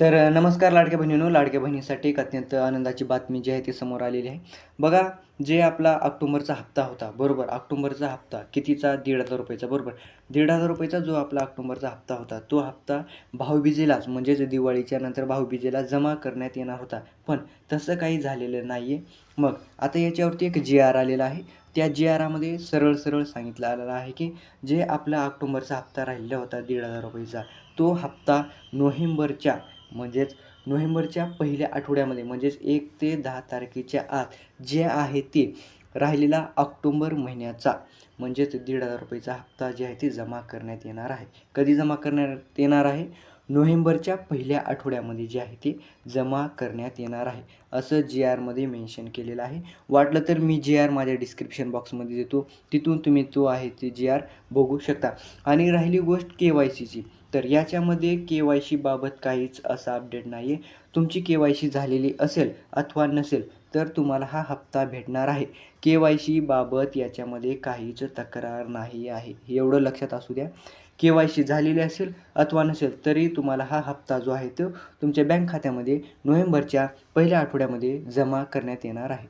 तर नमस्कार लाडक्या बहिणीनो लाडक्या बहिणीसाठी एक अत्यंत आनंदाची बातमी जी आहे ती समोर आलेली आहे. बघा जे आपला ऑक्टोंबरचा हप्ता होता बरोबर? ऑक्टोंबरचा हप्ता कितीचा? दीड हजार रुपयाचा बरोबर? दीड हजार रुपयाचा जो आपला ऑक्टोंबरचा हप्ता होता तो हप्ता भाऊबीजेलाच म्हणजेच दिवाळीच्या नंतर भाऊबीजेला जमा करण्यात येणार होता. पण तसं काही झालेलं नाही आहे मग आता याच्यावरती एक जी आर आलेला आहे. त्या जी आरामध्ये सरळ सरळ सांगितलं आलेलं आहे की जे आपला ऑक्टोंबरचा हप्ता राहिलेला होता दीड हजार रुपयेचा तो हप्ता नोव्हेंबरच्या म्हणजेच नोव्हेंबरच्या पहिल्या आठवड्यामध्ये म्हणजेच एक ते दहा तारखेच्या आत जे आहे ते राहिलेला ऑक्टोंबर महिन्याचा म्हणजेच दीड हजार रुपयाचा हप्ता जे आहे ते जमा करण्यात येणार आहे. कधी जमा करण्यात येणार आहे? नोव्हेंबरच्या पहिल्या आठवड्यामध्ये जे आहे ते जमा करण्यात येणार आहे. असं जी आरमध्ये मेन्शन केलेलं आहे. वाटलं तर मी जी आर माझ्या डिस्क्रिप्शन बॉक्समध्ये देतो. तिथून तुम्ही तो आहे ते जी आर बघू शकता. आणि राहिली गोष्ट के वाय सीची तर याच्यामध्ये के वाय सीबाबत काहीच असा अपडेट नाही आहे तुमची के वाय सी झालेली असेल अथवा नसेल तर तुम्हाला हा हप्ता भेटणार आहे. के वाय सीबाबत याच्यामध्ये काहीच तक्रार नाही आहे. एवढं लक्षात असू द्या. के वाय सी झालेली असेल अथवा नसेल तरी तुम्हाला हा हप्ता जो आहे तो तुमच्या बँक खात्यामध्ये नोव्हेंबरच्या पहिल्या आठवड्यामध्ये जमा करण्यात येणार आहे.